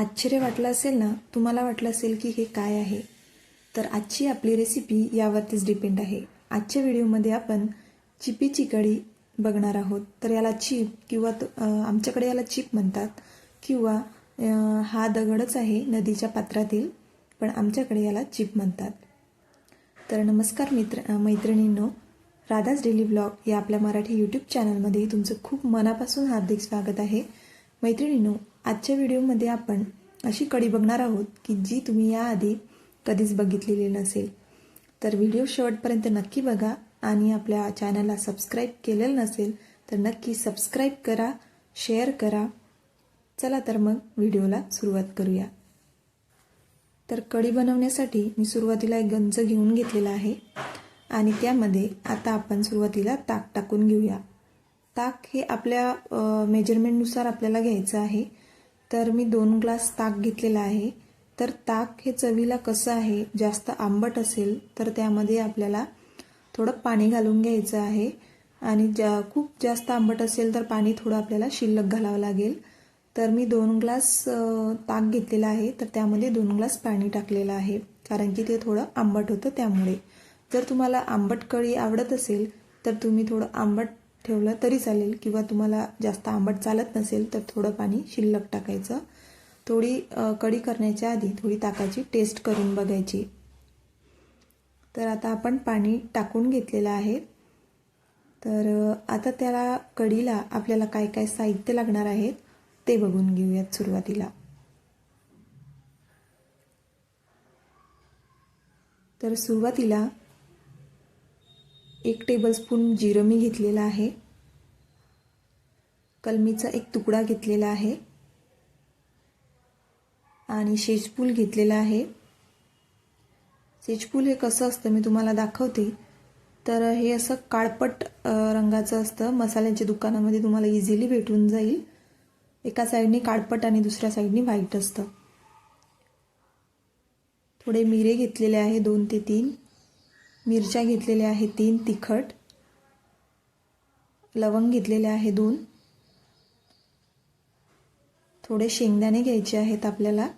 आश्चर्य वाटलं असेल ना तुम्हाला वाटलं असेल की हे काय आहे? तर आजची आपली रेसिपी यावरतीच डिपेंड आहे. आजच्या व्हिडिओमध्ये आपण चिपीची कढी बघणार आहोत. तर याला चीप किंवा तो- आमच्याकडे याला चीप म्हणतात. किंवा हा दगडच आहे नदीच्या पात्रातील पण आमच्याकडे याला चिप म्हणतात. तर नमस्कार मित्र मैत्रिणींनो. राधास डेली ब्लॉग या आपल्या मराठी यूट्यूब चॅनलमध्ये तुमचं खूप मनापासून हार्दिक स्वागत आहे. मैत्रिणींनो आजच्या व्हिडिओमध्ये आपण अशी कडी बघणार आहोत की जी तुम्ही याआधी कधीच बघितलेली नसेल. तर व्हिडिओ शेवटपर्यंत नक्की बघा आणि आपल्या चॅनलला सबस्क्राईब केलेलं नसेल तर नक्की सबस्क्राईब करा शेअर करा. चला तर मग व्हिडिओला सुरुवात करूया. तर कढी बनवण्यासाठी मी सुरुवातीला एक गंज घेऊन घेतलेला आहे आणि त्यामध्ये आता आपण सुरुवातीला ताक टाकून घेऊया. ताक हे आपल्या मेजरमेंटनुसार आपल्याला घ्यायचं आहे. तर मी दोन ग्लास ताक घेतलेला आहे. तर ताक हे चवीला कसं आहे जास्त आंबट असेल तर त्यामध्ये आपल्याला थोडं पाणी घालून घ्यायचं आहे. आणि जा खूप जास्त आंबट असेल तर पाणी थोडं आपल्याला शिल्लक घालावं लागेल. तर मी दोन ग्लास ताक घेतलेला आहे. तर त्यामध्ये दोन ग्लास पाणी टाकलेलं आहे कारण की ते थोडं आंबट होतं त्यामुळे. जर तुम्हाला आंबट कढी आवडत असेल तर तुम्ही थोडं आंबट ठेवलं तरी चालेल किंवा तुम्हाला जास्त आंबट चालत नसेल तर थोडं पाणी शिल्लक टाकायचं. थोडी कडी कढी करण्याच्या आधी थोडी ताकाची टेस्ट करून बघायची. तर आता आपण पाणी टाकून घेतलेलं आहे. तर आता त्याला कढीला आपल्याला काय काय साहित्य लागणार आहेत ते बघून घेऊयात सुरुवातीला. तर सुरुवातीला एक टेबलस्पून जिरं मी घेतलेलं आहे. कलमीचा एक तुकडा घेतलेला आहे. आणि शेजपूल घेतलेला आहे. शेजपूल हे कसं असतं मी तुम्हाला दाखवते. तर हे असं काळपट रंगाचं असतं. मसाल्यांच्या दुकानामध्ये तुम्हाला इझिली भेटून जाईल. एका साईडने काळपट आणि दुसऱ्या साईडने व्हाईट असतं. थोडे मिरे घेतलेले आहे दोन ते तीन. मिरच्या घेतलेल्या आहे तीन तिखट. लवंग घेतलेले आहे दोन. थोडे शेंगदाणे घ्यायचे आहेत आपल्याला.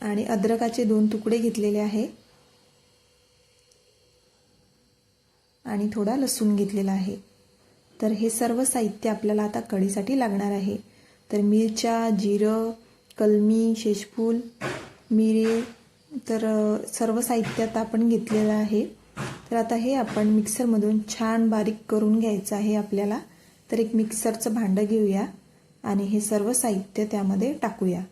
आणि अद्रकाचे दोन तुकडे घेतलेले आहे. आणि थोडा लसूण घेतलेला आहे. तर हे सर्व साहित्य आपल्याला आता कढीसाठी लागणार आहे. तर मिरच्या जिरं कलमी शेषफूल मिरे तर सर्व साहित्य आता आपण घेतलेलं आहे. तर आता हे आपण मिक्सरमधून छान बारीक करून घ्यायचं आहे आपल्याला. तर एक मिक्सरचं भांडं घेऊया आणि हे सर्व साहित्य त्यामध्ये टाकूया.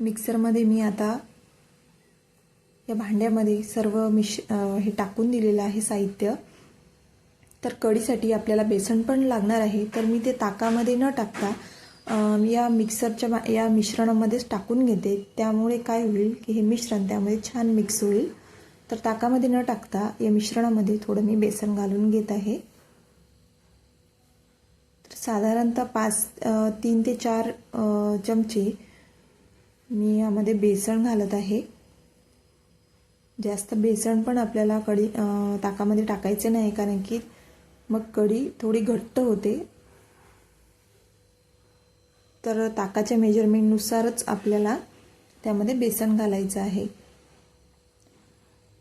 मिक्सरमध्ये मी आता या भांड्यामध्ये सर्व मिश हे टाकून दिलेलं आहे साहित्य. तर कढीसाठी आपल्याला बेसन पण लागणार आहे. तर मी ते ताकामध्ये न टाकता या मिक्सरच्या या मिश्रणामध्येच टाकून घेते. त्यामुळे काय होईल की हे मिश्रण त्यामध्ये छान मिक्स होईल. तर ताकामध्ये न टाकता या मिश्रणामध्ये थोडं मी बेसन घालून घेत आहे. तर साधारणतः पाच तीन ते चार चमचे मी यामध्ये बेसन घालत आहे. जास्त बेसन पण आपल्याला कढी ताकामध्ये टाकायचे नाही कारण की मग कढी थोडी घट्ट होते. तर ताकाच्या मेजरमेंटनुसारच आपल्याला त्यामध्ये बेसन घालायचं आहे.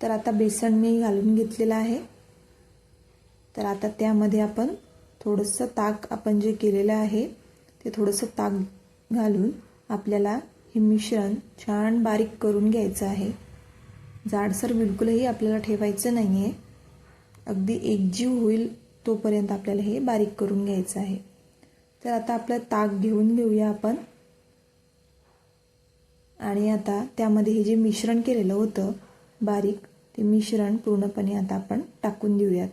तर आता बेसन मी घालून घेतलेलं आहे. तर आता त्यामध्ये आपण थोडंसं ताक आपण जे केलेलं आहे ते थोडंसं ताक घालून आपल्याला हे मिश्रण छान बारीक करून घ्यायचं आहे. जाडसर बिलकुलही आपल्याला ठेवायचं नाही आहे अगदी एकजीव होईल तोपर्यंत आपल्याला हे बारीक करून घ्यायचं आहे. तर आता आपलं ताक घेऊन घेऊया आपण. आणि आता त्यामध्ये हे जे मिश्रण केलेलं होतं बारीक ते मिश्रण पूर्णपणे आता आपण टाकून देऊयात.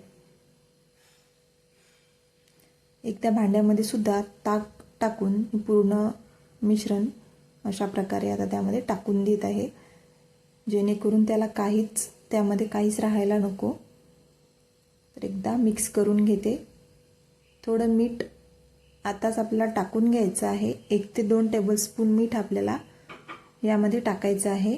एक त्या भांड्यामध्ये सुद्धा ताक टाकून पूर्ण मिश्रण अशा प्रकारे आता त्यामध्ये टाकून देत आहे. जेणेकरून त्याला काहीच त्यामध्ये काहीच राहायला नको. तर एकदा मिक्स करून घेते. थोडं मीठ आताच आपल्याला टाकून घ्यायचं आहे. एक ते दोन टेबलस्पून मीठ आपल्याला यामध्ये टाकायचं आहे.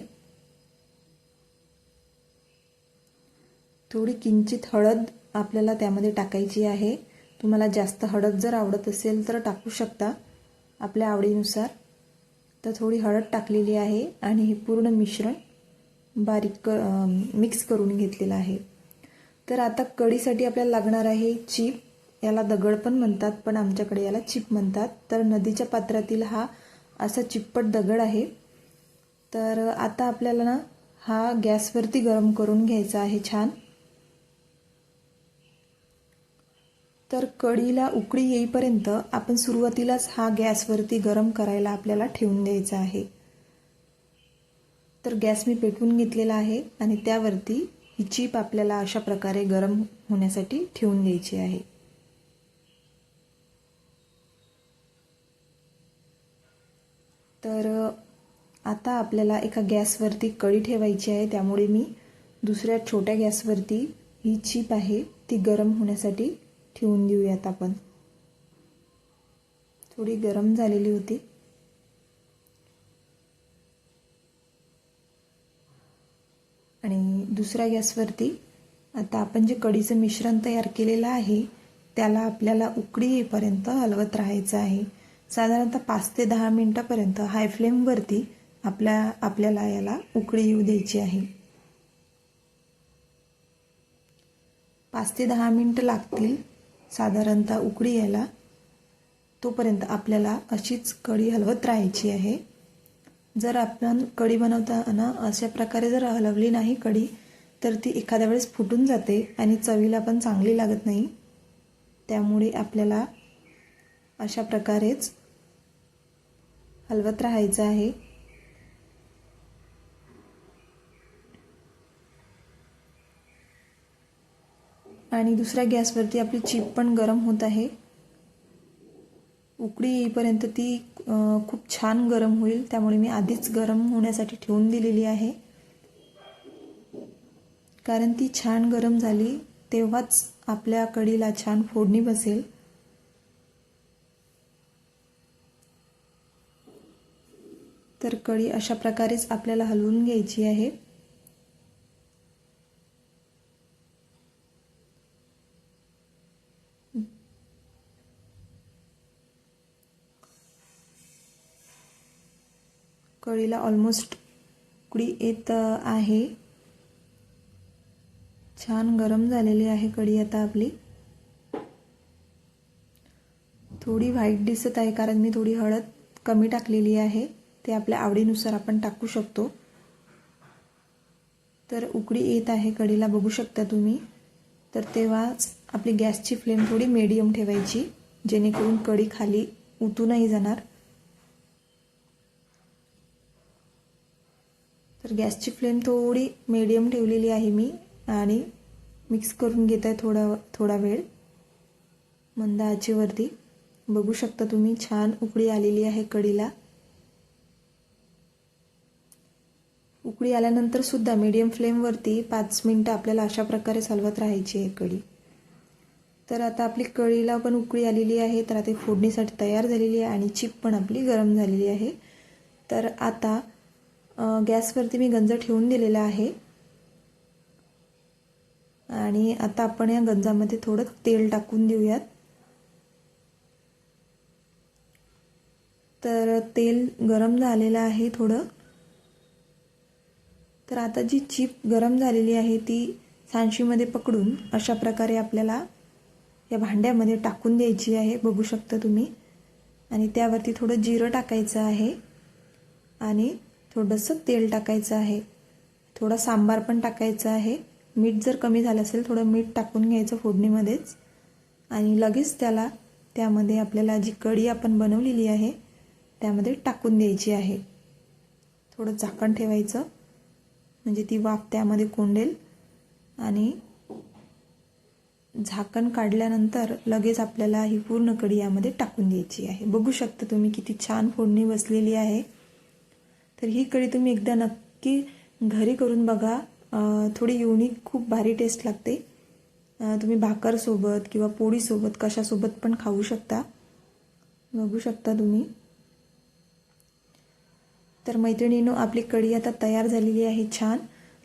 थोडी किंचित हळद आपल्याला त्यामध्ये टाकायची आहे. तुम्हाला जास्त हळद जर आवडत असेल तर टाकू शकता आपल्या आवडीनुसार. तर थोडी हळद टाकलेली आहे आणि हे पूर्ण मिश्रण बारीक क मिक्स करून घेतलेला आहे. तर आता कढीसाठी आपल्याला लागणार आहे चीप याला दगड पण म्हणतात पण आमच्याकडे याला चिप म्हणतात. तर नदीच्या पात्रातील हा असा चिप्पट दगड आहे. तर आता आपल्याला ना हा गॅसवरती गरम करून घ्यायचा आहे छान. तर कढीला उकळी येईपर्यंत आपण सुरुवातीलाच हा गॅसवरती गरम करायला आपल्याला ठेवून द्यायचा आहे. तर गॅस मी पेटवून घेतलेला आहे आणि त्यावरती ही चीप आपल्याला अशा प्रकारे गरम होण्यासाठी ठेवून द्यायची आहे. तर आता आपल्याला एका गॅसवरती कळी ठेवायची आहे. त्यामुळे मी दुसऱ्या छोट्या गॅसवरती ही चीप आहे ती गरम होण्यासाठी ठेवून देऊयात आपण. थोडी गरम झालेली होती आणि दुसऱ्या गॅसवरती. आता आपण जे कढीचं मिश्रण तयार केलेलं आहे त्याला आपल्याला उकडी येईपर्यंत हलवत राहायचं आहे. साधारणतः पाच ते दहा मिनटापर्यंत हाय फ्लेमवरती आपल्या आपल्याला याला उकळी येऊ द्यायची आहे. पाच ते दहा मिनटं लागतील साधारणतः उकळी यायला. तोपर्यंत आपल्याला अशीच कढी हलवत राहायची आहे. जर आपण कढी बनवताना अशा प्रकारे जर हलवली नाही कढी तर ती एखाद्या वेळेस फुटून जाते आणि चवीला पण चांगली लागत नाही. त्यामुळे आपल्याला अशा प्रकारेच हलवत राहायचं आहे. आणि दुसऱ्या गॅसवरती आपली चीप पण गरम होत आहे. उकळी येईपर्यंत ती खूप छान गरम होईल. त्यामुळे मी आधीच गरम होण्यासाठी ठेवून दिलेली आहे. कारण ती छान गरम झाली तेव्हाच आपल्या कडीला छान फोडणी बसेल. तर कढी अशा प्रकारेच आपल्याला हलवून घ्यायची आहे. कळीला ऑलमोस्ट उकडी येत आहे. छान गरम झालेली आहे कढी आता आपली. थोडी व्हाईट दिसत आहे कारण मी थोडी हळद कमी टाकलेली आहे. ते आपल्या आवडीनुसार आपण टाकू शकतो. तर उकडी येत आहे कढीला बघू शकता तुम्ही. तर तेव्हाच आपली गॅसची फ्लेम थोडी मीडियम ठेवायची जेणेकरून कढी खाली उतू नाही जाणार. तर गॅसची फ्लेम थोडी मीडियम ठेवलेली आहे मी. आणि मिक्स करून घेत आहे थोडा थोडा वेळ. मंद आचेवरती बघू शकता तुम्ही छान उकळी आलेली आहे कढीला उकळी आल्यानंतर सुद्धा मीडियम फ्लेमवरती पाच मिनटं आपल्याला अशा प्रकारे चालवत राहायची आहे कढी तर आता आपली कढीला पण उकळी आलेली आहे तर आता फोडणीसाठी तयार झालेली आहे आणि चिप पण आपली गरम झालेली आहे. तर आता गॅसवरती मी गंज ठेवून दिलेला आहे. आणि आता आपण या गंजामध्ये थोडं तेल टाकून देऊयात. तर तेल गरम झालेलं आहे थोडं. तर आता जी चीप गरम झालेली आहे ती सांशीमध्ये पकडून अशा प्रकारे आपल्याला या भांड्यामध्ये टाकून द्यायची आहे. बघू शकता तुम्ही. आणि त्यावरती थोडं जिरं टाकायचं आहे. आणि थोडंसं तेल टाकायचं आहे. थोडा सांबार पण टाकायचं आहे. मीठ जर कमी झालं असेल थोडं मीठ टाकून घ्यायचं फोडणीमध्येच. आणि लगेच त्याला त्यामध्ये आपल्याला जी कढी आपण बनवलेली आहे त्यामध्ये टाकून द्यायची आहे. थोडं झाकण ठेवायचं. म्हणजे ती वाफ त्यामध्ये कोंडेल. आणि झाकण काढल्यानंतर लगेच आपल्याला ही पूर्ण कढी यामध्ये टाकून द्यायची आहे. बघू शकता तुम्ही किती छान फोडणी बसलेली आहे. तर ही कढी तुम्ही एकदा नक्की घरी करून बघा. थोडी युनिक खूप भारी टेस्ट लागते. तुम्ही भाकरसोबत किंवा पोळीसोबत कशासोबत पण खाऊ शकता. बघू शकता तुम्ही. तर मैत्रिणींनो आपली कढी आता तयार झालेली आहे छान.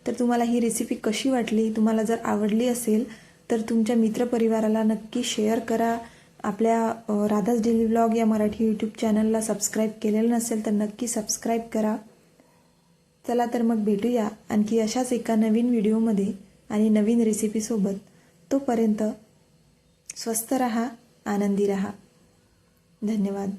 तर तुम्हाला ही रेसिपी कशी वाटली तुम्हाला जर आवडली असेल तर तुमच्या मित्रपरिवाराला नक्की शेअर करा. आपल्या राधास डेली ब्लॉग या मराठी यूट्यूब चॅनलला सबस्क्राईब केलेलं नसेल तर नक्की सबस्क्राईब करा. चला तर मग भेटूया आणखी अशाच एका नवीन व्हिडिओमध्ये आणि नवीन रेसिपीसोबत तोपर्यंत स्वस्थ रहा आनंदी रहा. धन्यवाद.